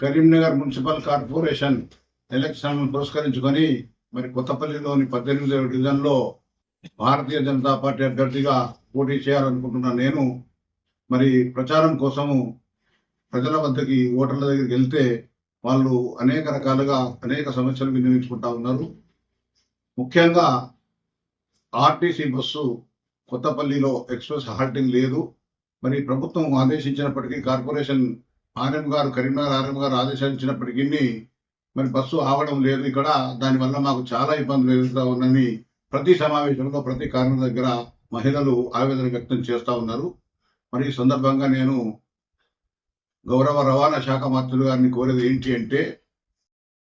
Karimnagar municipal corporation election పురస్కరించుకొని మరి కొత్తపల్లిలోని పద్దెనిమిదవ డివిజన్లో భారతీయ జనతా పార్టీ అభ్యర్థిగా పోటీ చేయాలనుకుంటున్న నేను మరి ప్రచారం కోసము ప్రజల వద్దకి ఓటర్ల దగ్గరికి వెళ్తే వాళ్ళు అనేక రకాలుగా అనేక సమస్యలు వినియోగించుకుంటా ఉన్నారు. ముఖ్యంగా ఆర్టీసీ బస్సు కొత్తపల్లిలో ఎక్స్ప్రెస్ హాల్టింగ్ లేదు. మరి ప్రభుత్వం ఆదేశించినప్పటికీ కార్పొరేషన్ ఆర్ఎం గారు కరీంనగర్ ఆర్ఎం గారు ఆదేశించినప్పటికీ మరి బస్సు ఆవడం లేదు ఇక్కడ. దానివల్ల మాకు చాలా ఇబ్బందులు ఎదురుతా ఉన్నాయని ప్రతి సమావేశంలో ప్రతి కారణం దగ్గర మహిళలు ఆవేదన వ్యక్తం చేస్తూ ఉన్నారు. మరి ఈ సందర్భంగా నేను గౌరవ రవాణా శాఖ మంత్రులు గారిని కోరేది ఏంటి అంటే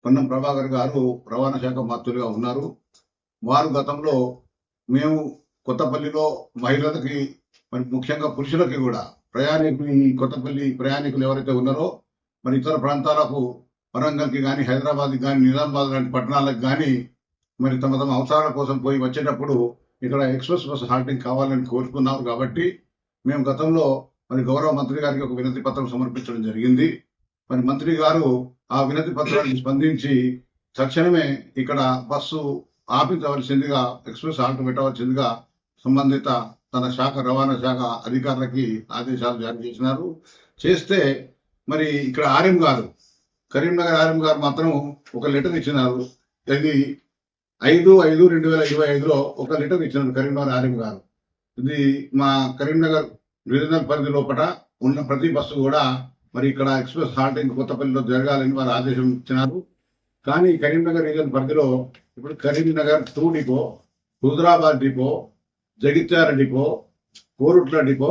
పొన్నం ప్రభాకర్ గారు రవాణా శాఖ మంత్రులుగా ఉన్నారు. వారు గతంలో మేము కొత్తపల్లిలో మహిళలకి మరి ముఖ్యంగా పురుషులకి కూడా ప్రయాణికులు ఈ కొత్తపల్లి ప్రయాణికులు ఎవరైతే ఉన్నారో మరి ఇతర ప్రాంతాలకు వరంగల్కి కానీ హైదరాబాద్కి కానీ నిజామాబాద్ లాంటి పట్టణాలకు కానీ మరి తమ తమ అవసరాల కోసం పోయి వచ్చేటప్పుడు ఇక్కడ ఎక్స్ప్రెస్ బస్ హాల్టింగ్ కావాలని కోరుకున్నారు కాబట్టి మేము గతంలో మరి గౌరవ మంత్రి గారికి ఒక వినతి పత్రం సమర్పించడం జరిగింది. మరి మంత్రి గారు ఆ వినతి పత్రాన్ని స్పందించి తక్షణమే ఇక్కడ బస్సు ఆపించవలసిందిగా ఎక్స్ప్రెస్ హాల్ట్ పెట్టవలసిందిగా సంబంధిత తన శాఖ రవాణా శాఖ అధికారులకి ఆదేశాలు జారీ చేసినారు. చేస్తే మరి ఇక్కడ ఆర్ఎం గారు కరీంనగర్ ఆర్ఎం గారు మాత్రం ఒక లెటర్ ఇచ్చినారు. ఇది ఐదు ఐదు రెండు వేల ఇరవై ఐదులో ఒక లెటర్ ఇచ్చినారు కరీంనగర్ ఆర్ఎం గారు. ఇది మా కరీంనగర్ రీజనల్ పరిధి లోపల ఉన్న ప్రతి బస్సు కూడా మరి ఇక్కడ ఎక్స్ప్రెస్ హాల్టింగ్ కొత్తపల్లిలో జరగాలని వారు ఆదేశం ఇచ్చినారు. కానీ కరీంనగర్ రీజన్ పరిధిలో ఇప్పుడు Karimnagar two depot Huzurabad depot Jagtial depot Korutla depot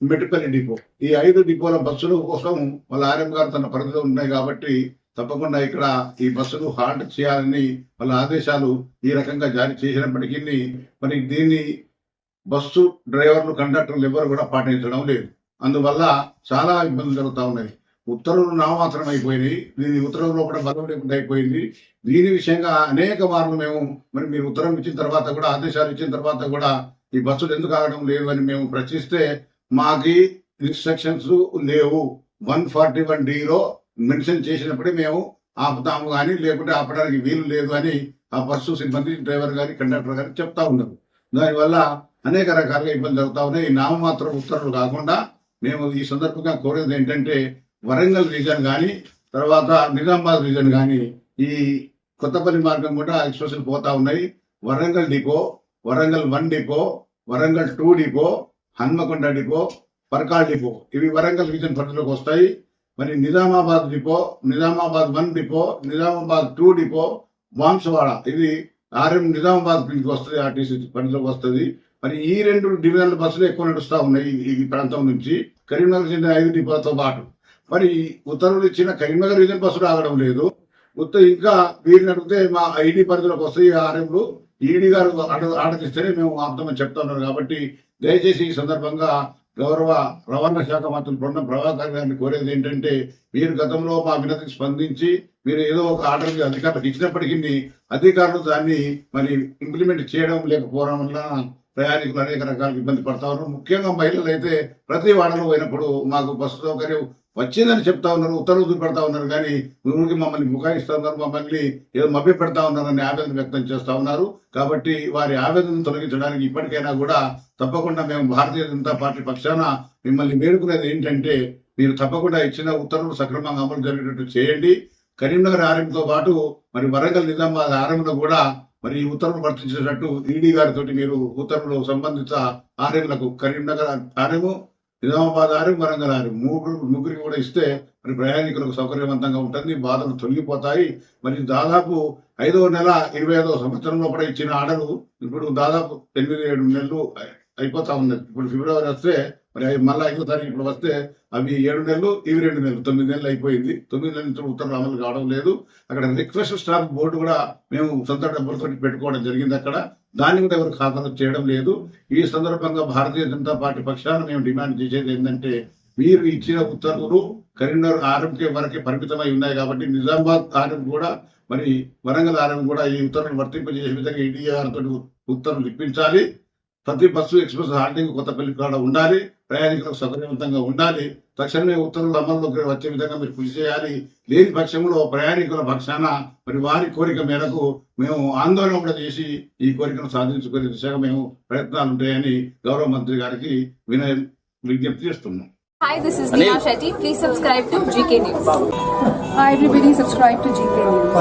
Metpally depot. ఈ ఐదు డిపోల బస్సుల కోసం వాళ్ళ ఆర్ఎం గారు తన పరిధిలో ఉన్నాయి కాబట్టి తప్పకుండా ఇక్కడ ఈ బస్సులు హాల్ట్ చేయాలని వాళ్ళ ఆదేశాలు ఈ రకంగా జారీ చేసినప్పటికీ మరి దీన్ని బస్సు డ్రైవర్లు కండక్టర్లు ఎవరు కూడా పాటించడం లేదు. అందువల్ల చాలా ఇబ్బందులు జరుగుతూ ఉన్నాయి. ఉత్తర్వులు నామాత్రం అయిపోయినాయి. దీని ఉత్తర్వులో కూడా బలం లేకుండా అయిపోయింది. దీని విషయంగా అనేక మార్లు మేము మరి మీరు ఉత్తరం ఇచ్చిన తర్వాత కూడా ఆదేశాలు ఇచ్చిన తర్వాత కూడా ఈ బస్సులు ఎందుకు ఆగడం లేదు అని మేము ప్రశ్నిస్తే మాకి ఇన్స్ట్రక్షన్స్ లేవు. వన్ ఫార్టీ వన్ డిలో మెన్షన్ చేసినప్పుడే మేము ఆపుతాము కానీ లేకుంటే ఆపడానికి వీలు లేదు అని ఆ బస్సు సిబ్బంది డ్రైవర్ గారి కండక్టర్ గారికి చెప్తా ఉన్నారు. దానివల్ల అనేక రకాలుగా ఇబ్బంది జరుగుతా ఉన్నాయి. ఈ నామమాత్రం ఉత్తర్వులు కాకుండా మేము ఈ సందర్భంగా కోరేది ఏంటంటే వరంగల్ రీజన్ కానీ తర్వాత నిజామాబాద్ రీజన్ కానీ ఈ కొత్తపల్లి మార్గం కూడా ఎక్స్ప్రెస్లు పోతా ఉన్నాయి. Warangal depot Warangal one depot Warangal two depot Hanamkonda depot Parkal depot. ఇవి వరంగల్ రీజన్ పరిధిలోకి వస్తాయి. మరి Nizamabad depot Nizamabad one depot Nizamabad two depot Banswada ఇది ఆర్ఎం నిజామాబాద్ కిందకి వస్తుంది ఆర్టీసీ పరిధిలోకి వస్తుంది. మరి ఈ రెండు డివిజన్ల బస్సులు ఎక్కువ నడుస్తూ ఉన్నాయి ఈ- ప్రాంతం నుంచి. కరీంనగర్ చెందిన ఐదు డిపోలతో పాటు. మరి ఉత్తర్వులు ఇచ్చిన కరీంనగర్ రీజన్ బస్సులు ఆగడం లేదు. ఉత్త ఇంకా వీరిని అడిగితే మా ఐడి పరిధిలోకి వస్తాయి ఆర్ఎంలు. ఈడీ గారు అడ- ఆడతిస్తేనే మేము అర్థమని చెప్తున్నారు కాబట్టి దయచేసి ఈ సందర్భంగా గౌరవ రవాణా శాఖ మంత్రి బృందం ప్రభాకర్ గారిని కోరేది ఏంటంటే మీరు గతంలో మా వినతికి స్పందించి మీరు ఏదో ఒక ఆర్డర్ అధికారులకు ఇచ్చినప్పటికీ అధికారులు దాన్ని మరి ఇంప్లిమెంట్ చేయడం లేకపోవడం వల్ల ప్రయాణికులు అనేక రకాల ఇబ్బంది పడతా ఉన్నారు. ముఖ్యంగా మహిళలు అయితే ప్రతి వాడలో పోయినప్పుడు మాకు బస్సు సౌకర్యం వచ్చిందని చెప్తా ఉన్నారు ఉత్తర్వులు చూపెడతా ఉన్నారు. కానీ ఊరికి మమ్మల్ని ముఖాయిస్తా ఉన్నారు మమ్మల్ని ఏదో మభ్య పెడతా ఉన్నారని ఆవేదన వ్యక్తం చేస్తా ఉన్నారు. కాబట్టి వారి ఆవేదన తొలగించడానికి ఇప్పటికైనా కూడా తప్పకుండా మేము భారతీయ జనతా పార్టీ పక్షాన మిమ్మల్ని వేడుకునేది ఏంటంటే మీరు తప్పకుండా ఇచ్చిన ఉత్తర్వులు సక్రమంగా అమలు జరిగేటట్టు చేయండి. కరీంనగర్ ఆర్ఎంతో పాటు మరి వరంగల్ నిజామాబాద్ ఆరంభంలో కూడా మరి ఈ ఉత్తర్వులు వర్తించేటట్టు ఈడీ గారితో మీరు ఉత్తర్వులు సంబంధిత ఆర్ఎంలకు Karimnagar RM Nizamabad RM Warangal RM ముగ్గురు ముగ్గురికి కూడా ఇస్తే మరి ప్రయాణికులకు సౌకర్యవంతంగా ఉంటుంది బాధలు తొలగిపోతాయి. మరి దాదాపు ఐదవ నెల ఇరవై ఐదవ సంవత్సరంలో కూడా ఇచ్చిన ఆర్డరు ఇప్పుడు దాదాపు ఎనిమిది ఏడు నెలలు అయిపోతా ఉన్నది. ఇప్పుడు ఫిబ్రవరి వస్తే మరి అవి మళ్ళీ ఐదో తారీఖు ఇప్పుడు వస్తే అవి ఏడు నెలలు ఇవి రెండు నెలలు తొమ్మిది నెలలు అయిపోయింది. తొమ్మిది నెలల నుంచి ఉత్తర్వులు అమలు కావడం లేదు. అక్కడ రిక్వెస్ట్ స్టాఫ్ బోర్డు కూడా మేము సొంత డబ్బులతో పెట్టుకోవడం జరిగింది అక్కడ. దాన్ని కూడా ఎవరు ఖాతాలో చేయడం లేదు. ఈ సందర్భంగా భారతీయ జనతా పార్టీ పక్షాన మేము డిమాండ్ చేసేది ఏంటంటే మీరు ఇచ్చిన ఉత్తర్వులు కరీంనగర్ ఆర్ఎంకే వరకే పరిమితమై ఉన్నాయి కాబట్టి నిజామాబాద్ ఆర్ఎం కూడా మరి వరంగల్ ఆర్ఎం కూడా ఈ ఉత్తర్వులు వర్తింపజేసే విధంగా ఈడీఆర్ తోటి ఉత్తర్వులు ఇప్పించాలి. ప్రతి బస్సు ఎక్స్ప్రెస్ హాల్టింగ్ కొత్తపల్లి కాడ ఉండాలి. ప్రయాణికులకు సౌకర్యవంతంగా ఉండాలి తక్షణమే ఉత్తర్వులు అమల్లోకి వచ్చే విధంగా మీరు కృషి చేయాలి లేని పక్షంలో ప్రయాణికుల పక్షాన మరి వారి కోరిక మేరకు మేము ఆందోళన కూడా చేసి ఈ కోరికను సాధించుకునే దిశగా మేము ప్రయత్నాలు ఉంటాయని గౌరవ మంత్రి గారికి వినయ విజ్ఞప్తి చేస్తున్నాం Hi, this is Neha Shetty. Please subscribe to GK News. Hi everybody, subscribe to GK News.